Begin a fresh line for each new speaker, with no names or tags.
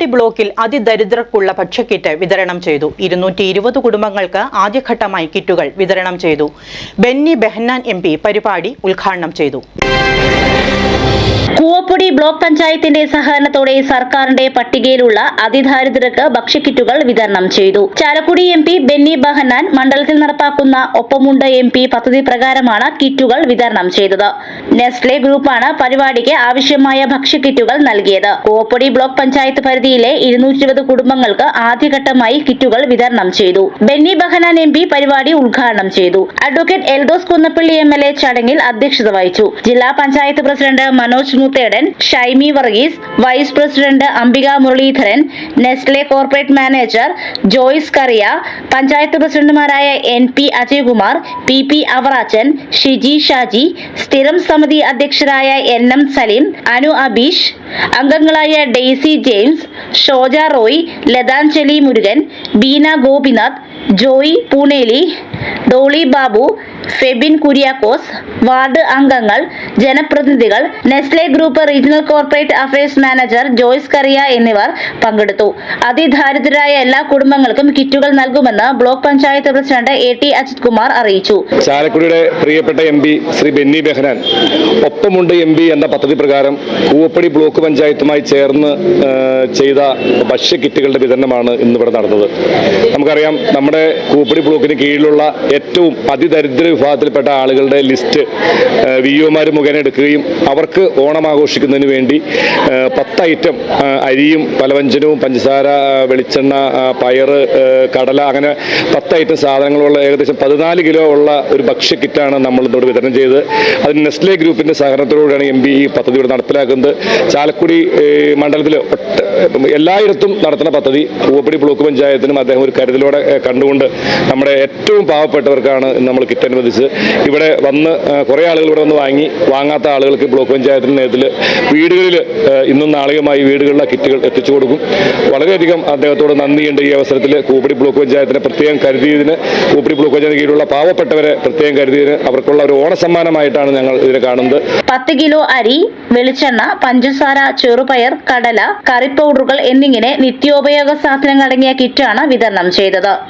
കൂവപ്പടി ബ്ലോക്കിൽ അതിദരിദ്രർക്കുള്ള ഭക്ഷ്യക്കിറ്റ് വിതരണം ചെയ്തു. ഇരുന്നൂറ്റി ഇരുപത് കുടുംബങ്ങൾക്ക് ആദ്യഘട്ടമായി കിറ്റുകൾ വിതരണം ചെയ്തു. ബെന്നി ബെഹന്നാൻ എം പരിപാടി ഉദ്ഘാടനം ചെയ്തു.
കൂവപ്പൊടി ബ്ലോക്ക് പഞ്ചായത്തിന്റെ സഹകരണത്തോടെ സർക്കാരിന്റെ പട്ടികയിലുള്ള അതിദാരിദ്ര്യർക്ക് ഭക്ഷ്യക്കിറ്റുകൾ വിതരണം ചെയ്തു. ചാലക്കുടി എം പി ബെന്നി ബഹന്നാൻ മണ്ഡലത്തിൽ നടപ്പാക്കുന്ന ഒപ്പമുണ്ട് എം പി പദ്ധതി പ്രകാരമാണ് കിറ്റുകൾ വിതരണം ചെയ്തത്. നെസ്ലെ ഗ്രൂപ്പാണ് പരിപാടിക്ക് ആവശ്യമായ ഭക്ഷ്യക്കിറ്റുകൾ നൽകിയത്. കൂവപ്പൊടി ബ്ലോക്ക് പഞ്ചായത്ത് പരിധിയിലെ ഇരുന്നൂറ്റി കുടുംബങ്ങൾക്ക് ആദ്യഘട്ടമായി കിറ്റുകൾ വിതരണം ചെയ്തു. ബെന്നി ബഹനാൻ എം പി പരിപാടി ഉദ്ഘാടനം ചെയ്തു. അഡ്വക്കേറ്റ് എൽദോസ് കുന്നപ്പള്ളി എ ചടങ്ങിൽ അധ്യക്ഷത വഹിച്ചു. ജില്ലാ panchayat president Manoj Muthedan Shaimi Varghese vice president Ambika Muraleedharan Nestle corporate manager Joyce Kuriya panchayat പ്രസിഡന്റുമാരായ N P Ajaykumar P P Avarachan Shiji Shaji സ്ഥിരം സമിതി അധ്യക്ഷരായ എൻ എം സലീം അനു അബീഷ് അംഗങ്ങളായ ഡെയ്സി ജെയിംസ് ഷോജ റോയ് ലതാഞ്ജലി മുരുകൻ ബീന ഗോപിനാഥ് ജോയി പൂണേലി ഡോളി ബാബു ഫെബിൻ കുര്യാക്കോസ് വാർഡ് അംഗങ്ങൾ ജനപ്രതിനിധികൾ Nestle group regional corporate affairs manager Joyce Kuriya എന്നിവർ പങ്കെടുത്തു. അതിദാരിദ്രരായ എല്ലാ കുടുംബങ്ങൾക്കും കിറ്റുകൾ നൽകുമെന്ന് block panchayat president A T Ajith Kumar അറിയിച്ചു.
ചാലക്കുടിയുടെ പ്രിയപ്പെട്ട എം പി ശ്രീ ബെന്നി ബെഹനാൻ ഒപ്പമുണ്ട് എം പി എന്ന പദ്ധതി പ്രകാരം കൂവപ്പടി ബ്ലോക്ക് പഞ്ചായത്തുമായി ചേർന്ന് ചെയ്ത ഭക്ഷ്യ കിറ്റുകളുടെ വിതരണമാണ് ഇന്നിവിടെ നടന്നത്. നമുക്കറിയാം നമ്മുടെ കൂവപ്പടി ബ്ലോക്കിന് കീഴിലുള്ള ഏറ്റവും അതിദരിദ്ര വിഭാഗത്തിൽപ്പെട്ട ആളുകളുടെ ലിസ്റ്റ് വി ഒമാർ മുഖേന എടുക്കുകയും അവർക്ക് ഓണം ആഘോഷിക്കുന്നതിന് വേണ്ടി പത്ത് ഐറ്റം അരിയും പലവ്യഞ്ജനവും പഞ്ചസാര വെളിച്ചെണ്ണ പയർ കടല അങ്ങനെ പത്ത് ഐറ്റം സാധനങ്ങളുള്ള ഏകദേശം പതിനാല് കിലോ ഉള്ള ഒരു ഭക്ഷ്യ കിറ്റാണ് നമ്മൾ ഇന്നോട് വിതരണം ചെയ്തത്. അതിന് നെസ്ലെ ഗ്രൂപ്പിന്റെ സഹകരണത്തോടുകൂടിയാണ് എം പി ഈ പദ്ധതി ഇവിടെ നടപ്പിലാക്കുന്നത്. ചാലക്കുടി മണ്ഡലത്തിൽ എല്ലായിടത്തും നടത്തുന്ന പദ്ധതി പൂവപ്പടി ബ്ലോക്ക് പഞ്ചായത്തിനും അദ്ദേഹം ഒരു കരുതലോടെ കണ്ടുകൊണ്ട് നമ്മുടെ ഏറ്റവും പാവപ്പെട്ടവർക്കാണ് നമ്മൾ കിറ്റ് അനുവദിച്ചത് ഇവിടെ വന്ന് കുറേ ആളുകൾ ഇവിടെ വന്ന് വാങ്ങി വാങ്ങാത്ത ആളുകൾക്ക് ബ്ലോക്ക് പഞ്ചായത്തിന്റെ നേതൃത്വത്തിൽ വീടുകളിൽ ഇന്നും നാളികമായി വീടുകളിലെ കിറ്റുകൾ എത്തിച്ചു കൊടുക്കും. വളരെയധികം അദ്ദേഹത്തോട് നന്ദിയുണ്ട് ഈ അവസരത്തിൽ കൂപ്പടി ബ്ലോക്ക് പഞ്ചായത്തിനെ പ്രത്യേകം കരുതിയതിന് കൂപ്പടി ബ്ലോക്ക് പഞ്ചായത്തിന് കീഴിലുള്ള പാവപ്പെട്ടവരെ പ്രത്യേകം കരുതിയതിന് അവർക്കുള്ള ഒരു ഓണസമ്മാനമായിട്ടാണ് ഞങ്ങൾ ഇതിനെ കാണുന്നത്.
പത്ത് കിലോ അരി വെളിച്ചെണ്ണ പഞ്ചസാര ചെറുപയർ കടല കറി പൗഡറുകൾ എന്നിങ്ങനെ നിത്യോപയോഗ സാധനങ്ങൾ അടങ്ങിയ കിറ്റാണ് വിതരണം ചെയ്തത്.